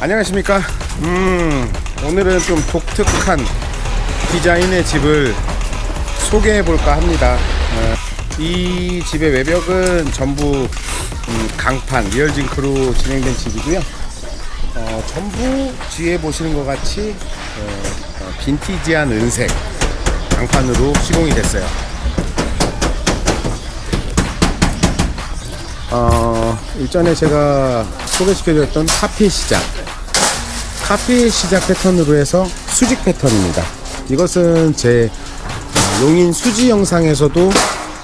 안녕하십니까. 음, 오늘은 좀 독특한 디자인의 집을 소개해 볼까 합니다. 어, 이 집의 외벽은 전부 음, 강판, 리얼징크로 진행된 집이고요. 어, 전부 뒤에 보시는 것 같이 어, 어, 빈티지한 은색 강판으로 시공이 됐어요. 어, 일전에 제가 소개시켜드렸던 카피 시작. 카피 시작 패턴으로 해서 수직 패턴입니다. 이것은 제 어, 용인 수지 영상에서도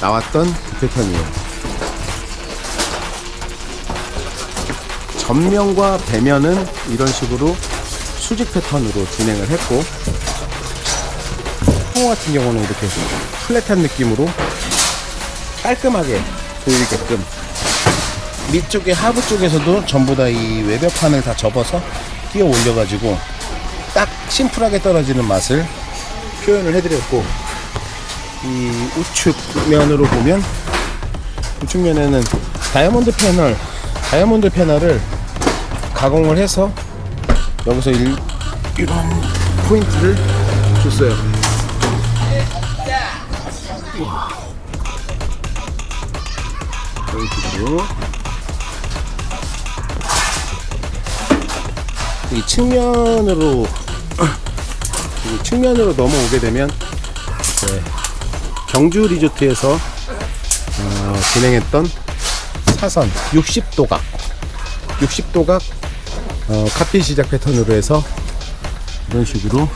나왔던 그 패턴이에요. 전면과 배면은 이런 식으로 수직 패턴으로 진행을 했고, 홍어 같은 경우는 이렇게 플랫한 느낌으로 깔끔하게 보이게끔 밑쪽에 하부 쪽에서도 전부 다 이 외벽판을 다 접어서 끼워 올려가지고 딱 심플하게 떨어지는 맛을 표현을 해드렸고 이 우측 면으로 보면 우측 면에는 다이아몬드 패널 다이아몬드 패널을 가공을 해서 여기서 일, 이런 포인트를 줬어요. 우와. 포인트로 이 측면으로 이 측면으로 넘어오게 되면 이제 경주 리조트에서 어, 진행했던 사선 60도각 60도각 어, 카피 시작 패턴으로 해서 이런 식으로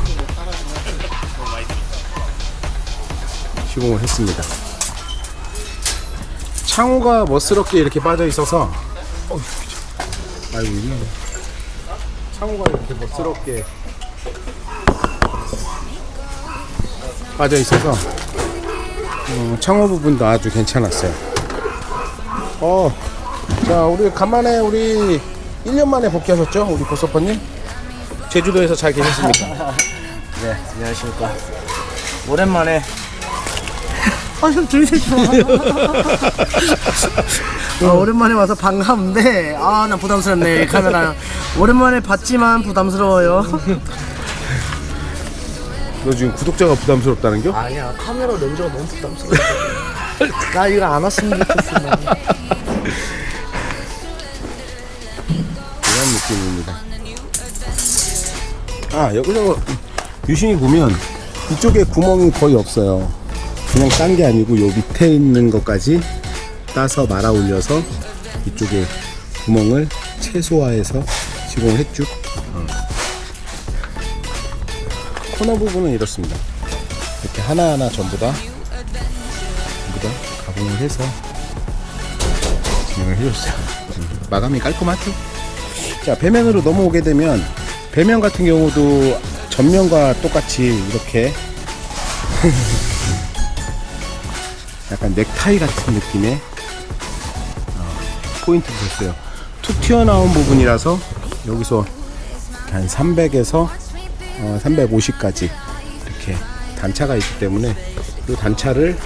시공을 했습니다. 창호가 멋스럽게 이렇게 빠져 있어서 아이고 이게 창호가 이렇게 멋스럽게 빠져 있어서 어, 창호 부분도 아주 괜찮았어요. 어, 자 우리 간만에 우리 1년 만에 복귀하셨죠, 우리 보서퍼님? 제주도에서 잘 계셨습니까? 네, 안녕하십니까. 오랜만에. 아, 좀 들이대지 마. 아, 오랜만에 와서 반가운데, 아, 나 부담스럽네, 이 카메라. 오랜만에 봤지만 부담스러워요. 너 지금 구독자가 부담스럽다는 겨? 아니야, 카메라 렌즈가 너무 부담스러워. 나 이거 안 왔으면 좋겠어. 나. 이런 느낌입니다. 아 여기서 유심히 보면 이쪽에 구멍이 거의 없어요. 그냥 딴 게 아니고 요 밑에 있는 것까지 따서 말아 올려서 이쪽에 구멍을 최소화해서 시공을 했죠. 어. 코너 부분은 이렇습니다. 이렇게 하나하나 전부 다 전부 다 가공을 해서 진행을 해줬어요. 음, 마감이 깔끔하죠? 자 배면으로 넘어오게 되면 배면 같은 경우도 전면과 똑같이 이렇게 약간 넥타이 같은 느낌의 어, 포인트를 줬어요. 툭 튀어나온 부분이라서 여기서 한 300에서 어, 350까지 이렇게 단차가 있기 때문에 이 단차를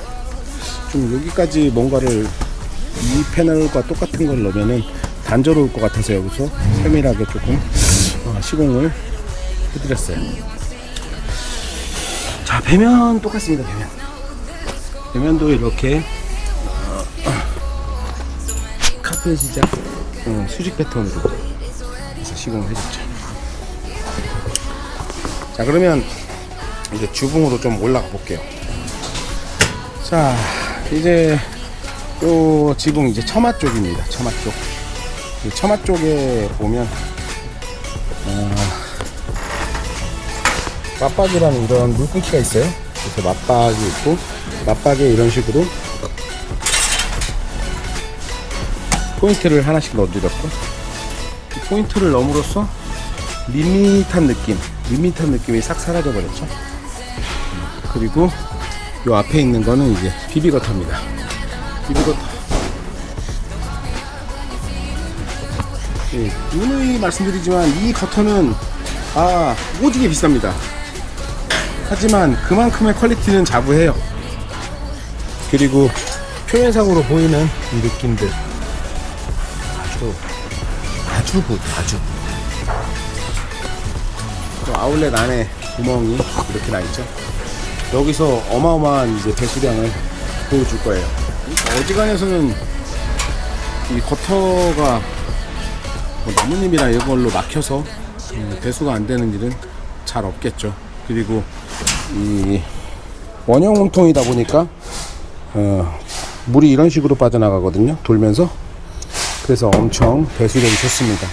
좀 여기까지 뭔가를 이 패널과 똑같은 걸 넣으면은 단조로울 것 같아서 여기서 세밀하게 조금 어, 시공을 해드렸어요. 자 배면 똑같습니다. 배면 배면도 이렇게 어, 카페 시작 어, 수직 패턴으로 시공을 해줬죠. 자 그러면 이제 주붕으로 좀 올라가 볼게요. 자 이제 요 지붕 이제 처마 쪽입니다. 처마 쪽. 이 처마 쪽에 보면 어, 맞박이라는 이런 물끊기가 있어요. 그래서 맞박이 있고 맞박에 이런 식으로 포인트를 하나씩 넣어드렸고 이 포인트를 넣음으로써 밋밋한 느낌, 밋밋한 느낌이 싹 사라져 버렸죠. 그리고 요 앞에 있는 거는 이제 비비거터입니다. 비비거터. 예, 누누이 말씀드리지만 이 커터는 아 오지게 비쌉니다. 하지만 그만큼의 퀄리티는 자부해요. 그리고 표면상으로 보이는 이 느낌들 아주 아주 또 아울렛 안에 구멍이 이렇게 나 있죠. 여기서 어마어마한 이제 배수량을 보여줄 거예요. 어지간해서는 이 거터가 뭐 나뭇잎이나 이걸로 막혀서 음, 배수가 안 되는 일은 잘 없겠죠. 그리고 이 원형 몸통이다 보니까 어, 물이 이런 식으로 빠져나가거든요. 돌면서 그래서 엄청 배수력이 좋습니다.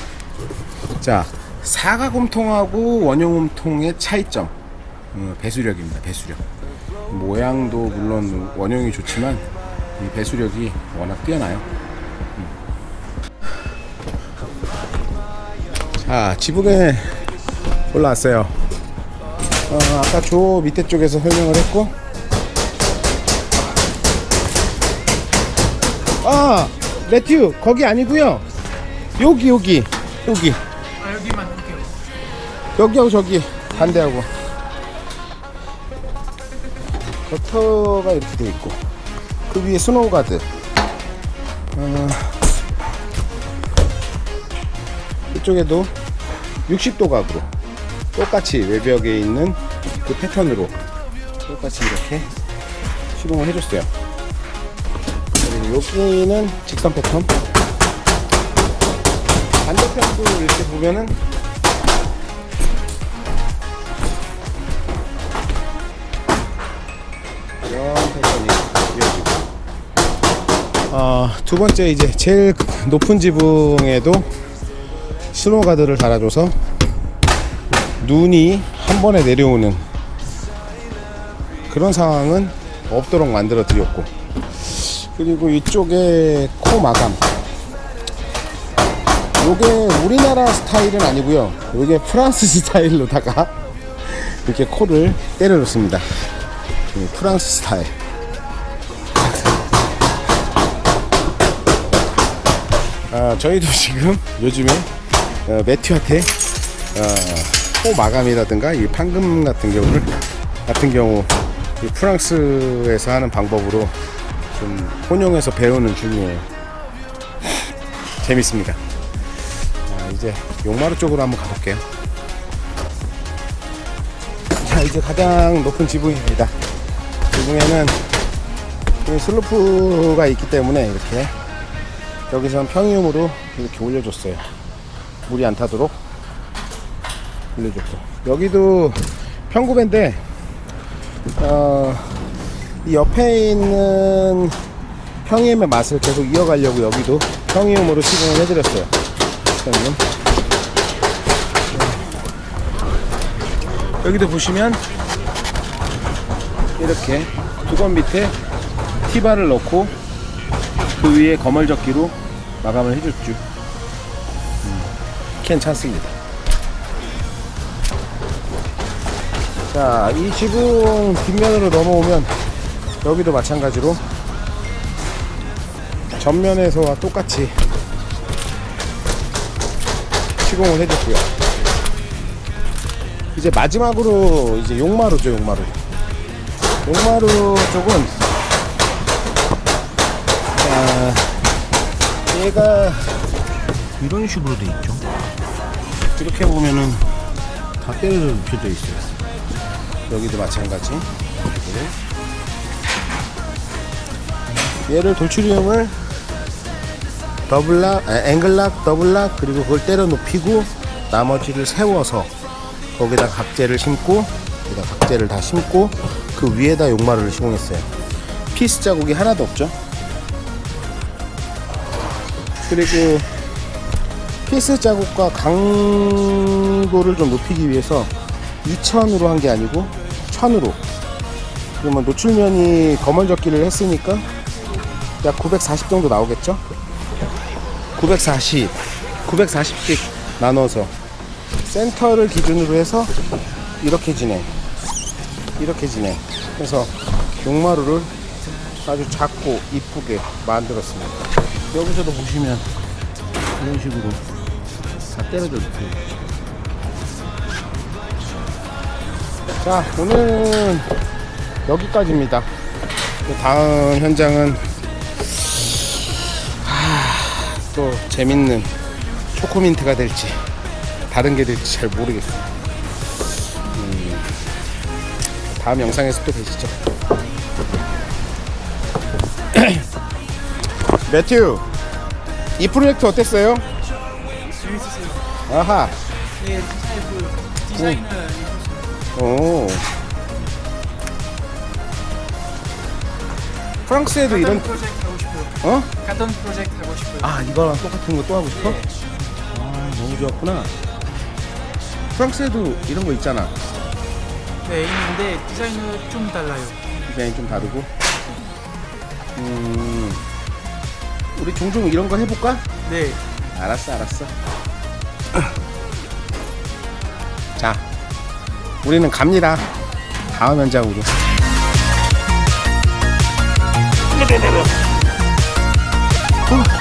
자 사각홈통하고 원형홈통의 차이점 어, 배수력입니다. 배수력 모양도 물론 원형이 좋지만 이 배수력이 워낙 뛰어나요. 자 지붕에 올라왔어요. 어, 아까 저 밑에 쪽에서 설명을 했고 아 매튜 거기 아니고요. 여기 여기 여기. 아 여기만 이렇게 여기하고 저기 반대하고. 버터가 이렇게 돼 있고 그 위에 스노우 가드. 어, 이쪽에도 60도 각으로 똑같이 외벽에 있는 그 패턴으로 똑같이 이렇게 시공을 해줬어요 여기는 직선 패턴. 반대편도 이렇게 보면은 이런 패턴이 이어지고. 어, 두 번째 이제 제일 높은 지붕에도 스노가드를 달아줘서 눈이 한 번에 내려오는 그런 상황은 없도록 만들어 드렸고 그리고 이쪽에 코 마감. 요게 우리나라 스타일은 아니고요. 요게 프랑스 스타일로다가 이렇게 코를 때려줬습니다. 이 프랑스 스타일. 아, 저희도 지금 요즘에 어, 매튜한테 어, 코 마감이라든가 이 판금 같은 경우를 같은 경우 이 프랑스에서 하는 방법으로 좀 혼용해서 배우는 중이에요. 재밌습니다. 자, 이제 용마루 쪽으로 한번 가볼게요. 자, 이제 가장 높은 지붕입니다. 지붕에는 이 슬로프가 있기 때문에 이렇게 여기선 평이음으로 이렇게 올려줬어요. 물이 안 타도록 올려줬고 여기도 평구배인데 어, 이 옆에 있는 평이음의 맛을 계속 이어가려고 여기도 평이음으로 시공을 해드렸어요. 평이음. 여기도 보시면 이렇게 두건 밑에 티바를 넣고 그 위에 거멀적기로 마감을 해줬죠. 음, 괜찮습니다. 자, 이 지붕 뒷면으로 넘어오면 여기도 마찬가지로 전면에서와 똑같이 시공을 해줬고요. 이제 마지막으로 이제 용마루죠, 용마루. 용마루 쪽은 자, 얘가 이런 식으로 돼 있죠. 이렇게 보면은 다 때려 눕혀져 있어요. 여기도 마찬가지. 그리고 얘를 돌출형을 더블락, 아, 앵글락, 더블락 그리고 그걸 때려 눕히고 나머지를 세워서 거기다 각재를 심고 여기다 각재를 다 심고 그 위에다 용마루를 시공했어요. 피스 자국이 하나도 없죠. 그리고 피스 자국과 강도를 좀 높이기 위해서 2000으로 한 게 아니고 1000으로 그러면 노출면이 검은적기를 했으니까 약 940 정도 나오겠죠? 940 940씩 나눠서 센터를 기준으로 해서 이렇게 진행 이렇게 진행 해서 용마루를 아주 작고 이쁘게 만들었습니다. 여기서도 보시면 이런 식으로 다 때려져 있어요. 자 오늘은 여기까지입니다. 다음 현장은 또 재밌는 초코민트가 될지 다른 게 될지 잘 모르겠어요 다음 영상에서 또 뵈시죠. 매튜, 이 프로젝트 어땠어요? 재밌었어요. 아하, 네, 디자인, 디자인은 오. 프랑스에도 이런 프로젝트 어? 같은 프로젝트 하고 싶어요. 아 이거랑 똑같은 거 또 하고 싶어? 네. 아 너무 좋았구나. 프랑스에도 이런 거 있잖아. 네, 있는데 디자인은 좀 달라요. 디자인 좀 다르고. 음, 우리 종종 이런 거 해볼까? 네, 알았어, 알았어. 자, 우리는 갑니다. 다음 현장으로. Boom.